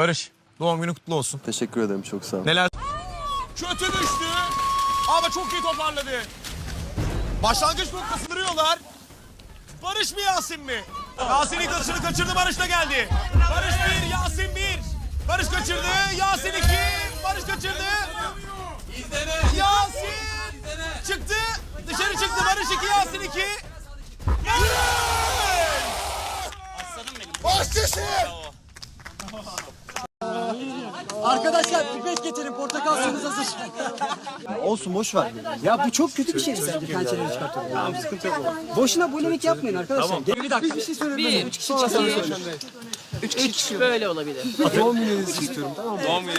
Barış doğum günü kutlu olsun. Teşekkür ederim çok sağ ol. Neler? Kötü düştü ama çok iyi toparladı. Başlangıç noktasını kırıyorlar. Barış mı Yasin mi? Yasin ilk atışını kaçırdı Barış da geldi. Barış bir, Yasin bir. Barış kaçırdı, Yasin iki. Barış kaçırdı. Yasin çıktı. Dışarı çıktı Barış iki, Yasin iki. Başçısı! Arkadaşlar pipet getirin portakal suyunuz hazır. Olsun boş ver. Ya bu çok kötü bir şey sence pençeleri çıkartıyorum. Tamam sıkıntı yok. Boşuna polemik yapmayın arkadaşlar. Tamam. Bir dakika. Bir şey söyledim. Bir, Üç kişi söyleyeyim. Üç, üç böyle olabilir. Doğum gününüzü istiyorum tamam mı? Doğum günü.